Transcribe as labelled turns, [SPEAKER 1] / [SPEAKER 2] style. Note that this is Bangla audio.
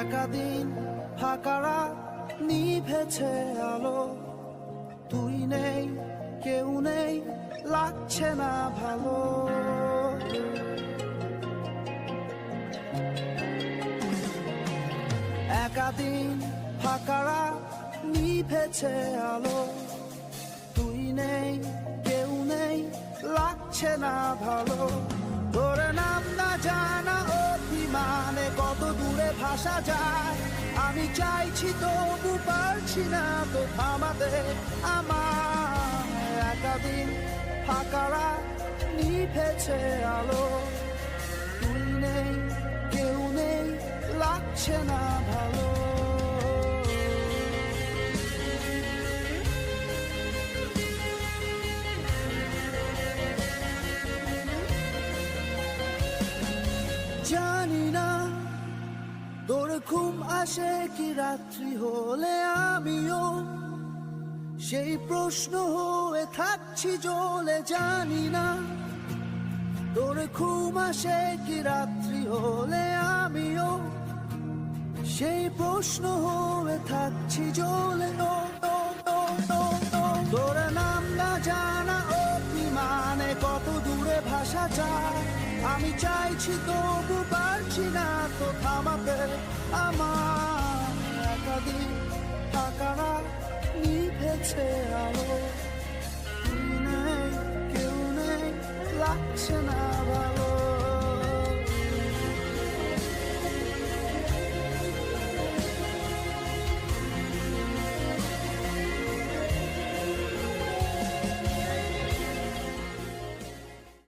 [SPEAKER 1] একাদিন ফাঁকারা নিভেছে আলো। তুই নেই, কেউ নেই, লাগছে না ভালো। একাদিন ফাঁকারা নিভেছে আলো। তুই নেই, কেউ নেই, লাগছে না ভালো। ভাসা যায়। আমি চাইছি তবু পারছি না তো থামাতে আমার একাদিন ফাঁকারা নিভেছে আলো। তুই নেই, কেউ নেই, লাগছে না ভালো। জানি না তোর ঘুম আসে কি রাত্রি হলে আমিও? সেই প্রশ্ন হয়ে থাকছি জ্বলে জানি না। তোর ঘুম আসে কি রাত্রি হলে আমিও? সেই প্রশ্ন হয়ে থাকছি ও। তোর নাম না জানা অভিমানে কত দূরে ভাষা যায়। আমি চাইছি তবু পারছি না তো থামাতে আমার একাদিন ফাঁকারা নিভেছে আলো। কেউ নেই লাগছে না।